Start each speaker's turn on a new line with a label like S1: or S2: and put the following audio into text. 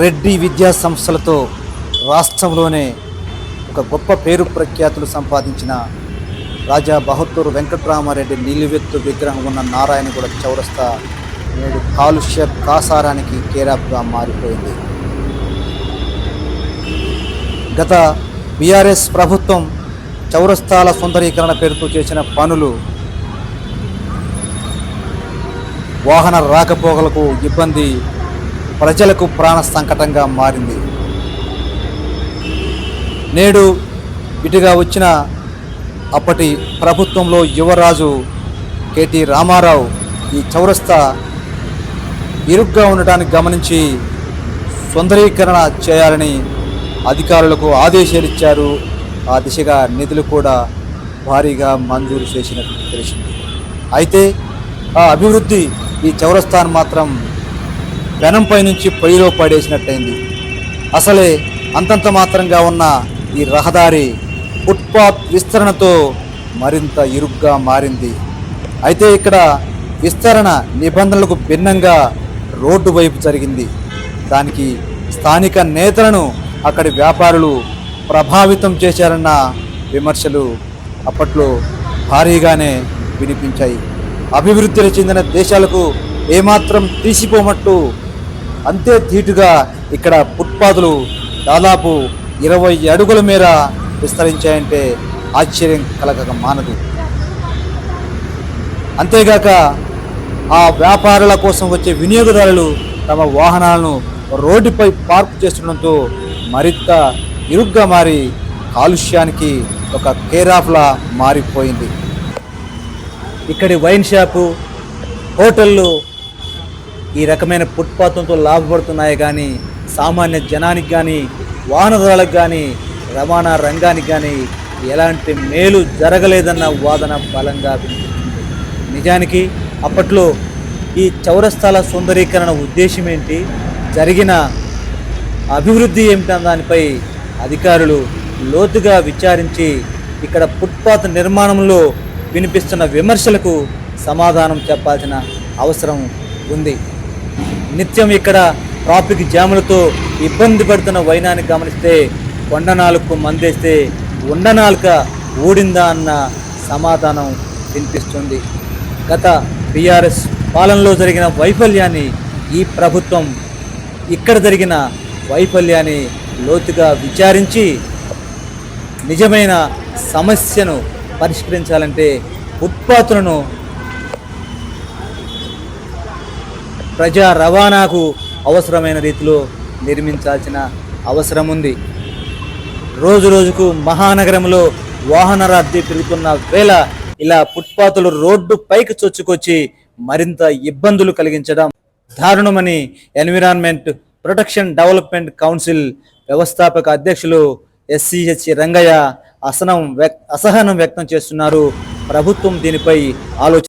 S1: రెడ్డి విద్యా సంస్థలతో రాష్ట్రంలోనే ఒక గొప్ప పేరు ప్రఖ్యాతులు సంపాదించిన రాజా బహత్తూరు వెంకట్రామారెడ్డి నిలువెత్తు విగ్రహం ఉన్న నారాయణగూడ చౌరస్తా నేడు కాలుష్య కాసారానికి కేరాప్గా మారిపోయింది. గత బీఆర్ఎస్ ప్రభుత్వం చౌరస్తాల సుందరీకరణ పేరుతో చేసిన పనులు వాహన రాకపోకలకు ఇబ్బంది ప్రజలకు ప్రాణ సంకటంగా మారింది. నేడు ఇటుగా వచ్చిన అప్పటి ప్రభుత్వంలో యువరాజు కేటీ రామారావు ఈ చౌరస్తా ఇరుగ్గా ఉండటానికి గమనించి సుందరీకరణ చేయాలని అధికారులకు ఆదేశాలు ఇచ్చారు. ఆ దిశగా నిధులు కూడా భారీగా మంజూరు చేసినట్టు తెలిసింది. అయితే ఆ అభివృద్ధి ఈ చౌరస్థాను మాత్రం పెనంపై నుంచి పొయ్యిలో పడేసినట్టయింది. అసలే అంతంత మాత్రంగా ఉన్న ఈ రహదారి ఫుట్పాత్ విస్తరణతో మరింత ఇరుగ్గా మారింది. అయితే ఇక్కడ విస్తరణ నిబంధనలకు భిన్నంగా రోడ్డు వైపు జరిగింది. దానికి స్థానిక నేతలను అక్కడి వ్యాపారులు ప్రభావితం చేశారన్న విమర్శలు అప్పట్లో భారీగానే వినిపించాయి. అభివృద్ధిలో చెందిన దేశాలకు ఏమాత్రం తీసిపోమట్టు అంతే ధీటుగా ఇక్కడ ఫుట్పాత్లు దాదాపు ఇరవై అడుగుల మేర విస్తరించాయంటే ఆశ్చర్యం కలగక మానదు. అంతేగాక ఆ వ్యాపారుల కోసం వచ్చే వినియోగదారులు తమ వాహనాలను రోడ్డుపై పార్క్ చేస్తుండటంతో మరింత ఇరుగ్గా మారి కాలుష్యానికి ఒక కేరాఫ్లా మారిపోయింది. ఇక్కడి వైన్ షాపు హోటళ్ళు ఈ రకమైన ఫుట్పాత్లతో లాభపడుతున్నాయి కానీ సామాన్య జనానికి కానీ వాహనదారులకు కానీ రవాణా రంగానికి కానీ ఎలాంటి మేలు జరగలేదన్న వాదన బలంగా నిజానికి అప్పట్లో ఈ చౌరస్థల సుందరీకరణ ఉద్దేశం ఏంటి? జరిగిన అభివృద్ధి ఏమిటన్న దానిపై అధికారులు లోతుగా విచారించి ఇక్కడ ఫుట్పాత్ నిర్మాణంలో వినిపిస్తున్న విమర్శలకు సమాధానం చెప్పాల్సిన అవసరం ఉంది. నిత్యం ఇక్కడ ట్రాఫిక్ జాములతో ఇబ్బంది పడుతున్న వైనాన్ని గమనిస్తే కొండనాలకు మందేస్తే ఉండనాలుక ఊడిందా అన్న సమాధానం వినిపిస్తుంది. గత బీఆర్ఎస్ పాలనలో జరిగిన వైఫల్యాన్ని ఈ ప్రభుత్వం ఇక్కడ జరిగిన వైఫల్యాన్ని లోతుగా విచారించి నిజమైన సమస్యను పరిష్కరించాలంటే ఉత్పత్తులను ప్రజా రవాణాకు అవసరమైన రీతిలో నిర్మించాల్సిన అవసరం ఉంది రోజు రోజుకు మహానగరంలో వాహన రద్దీ పెరుగుతున్న వేళ ఇలా ఫుట్పాత్లు రోడ్డు పైకి చొచ్చుకొచ్చి మరింత ఇబ్బందులు కలిగించడం దారుణమని ఎన్విరాన్మెంట్ ప్రొటెక్షన్ డెవలప్మెంట్ కౌన్సిల్ వ్యవస్థాపక అధ్యక్షులు ఎస్సిహెచ్ రంగయ్య అసనం వ్యక్ అసహనం వ్యక్తం చేస్తున్నారు. ప్రభుత్వం దీనిపై ఆలోచన